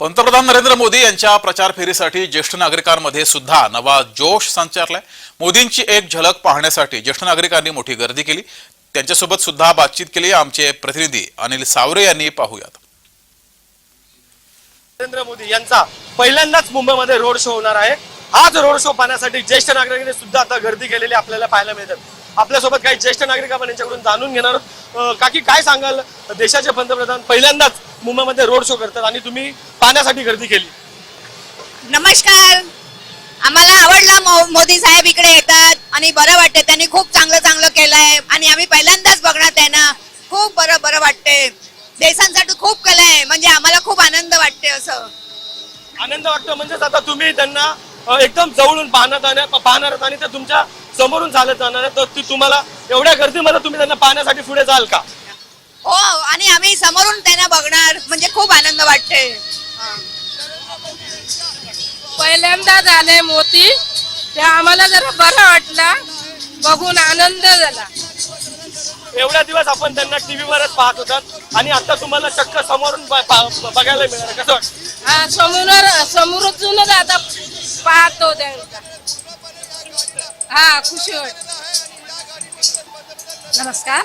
पंतप्रधान नरेंद्र मोदी यांच्या प्रचार फेरीसाठी ज्येष्ठ नागरिकांमध्ये सुद्धा नवा जोश संचारलाय. मोदींची एक झलक पाहण्यासाठी ज्येष्ठ नागरिकांनी मोठी गर्दी केली. त्यांच्यासोबत सुद्धा बातचीत केली. आमचे प्रतिनिधी अनिल सावरे यांनी पाहूयात. नरेंद्र मोदी यांचा पहिल्यांदाच मुंबईमध्ये रोड शो होणार आहे. आज रोड शो पाहण्यासाठी ज्येष्ठ नागरिकांनी सुद्धा आता गर्दी केलेली आपल्याला पाहायला मिळतात. आपल्यासोबत काही ज्येष्ठ नागरिक आपण यांच्याकडून जाणून घेणार काकी काय सांगाल? देशाचे पंतप्रधान पहिल्यांदाच मुंबईमध्ये रोड शो करतात आणि तुम्ही पाहण्यासाठी गर्दी केली. नमस्कार. आम्हाला आवडला मो- मोदी साहेब इकडे येतात आणि बरं वाटते त्यांनी खूप चांगलं चांगलं केलंय आणि आम्ही पहिल्यांदाच बघणार त्यांना. खूप बरं बरं वाटते देशांसाठी खूप केलंय म्हणजे आम्हाला खूप आनंद वाटते असं. आनंद वाटतो म्हणजेच आता तुम्ही त्यांना अं, एकदम जवळून पाहण्यात पाहणार आहात आणि ते तुमच्या समोरून चालत जाणार. आहेत तर ती तुम्हाला एवढ्या गर्दीमध्ये तुम्ही त्यांना पाहण्यासाठी पुढे जाल का? हो आणि आम्ही समोरून त्यांना बघणार. म्हणजे खूप आनंद वाटते पहिल्यांदा झाले मोती. ते आम्हाला जरा बरं वाटला. बघून आनंद झाला. एवढ्या दिवस आपण त्यांना टीव्हीवरच पाहत होतात आणि आता तुम्हाला चक्क समोरून ब- पा- बघायला मिळणार कसं वाटतं? हा समोर समोरच आता पाहतो त्यांचा. हा खुशी वाटते. नमस्कार.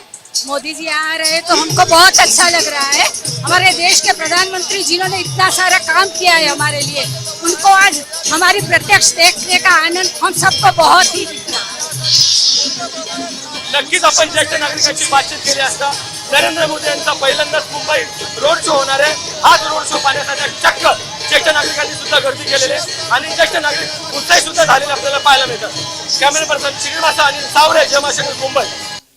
मोदी जी आ रहे हैं तो हमको बहुत अच्छा लग रहा है। हमारे देश के प्रधानमंत्री जिन्होंने इतना सारा काम किया है हमारे लिए उनको आज हमारी प्रत्यक्ष देखने का आनंद हम सबको बहुत ही दिख रहा है। नक्कीच आपण ज्येष्ठ नागरिकांची बातचीत केली असता नरेंद्र मोदी यांचा पहिल्यांदाच मुंबई रोड शो होणार आहे. हाच रोड शो पाहण्यासाठी चक्क ज्येष्ठ नागरिकांनी सुद्धा गर्दी केलेली आहे आणि ज्येष्ठ नागरिक उत्साही सुद्धा झालेले आपल्याला पाहायला मिळतात. कॅमेरा पर्सन श्रीनिवासा आणि सावरे जमाशंकर मुंबई.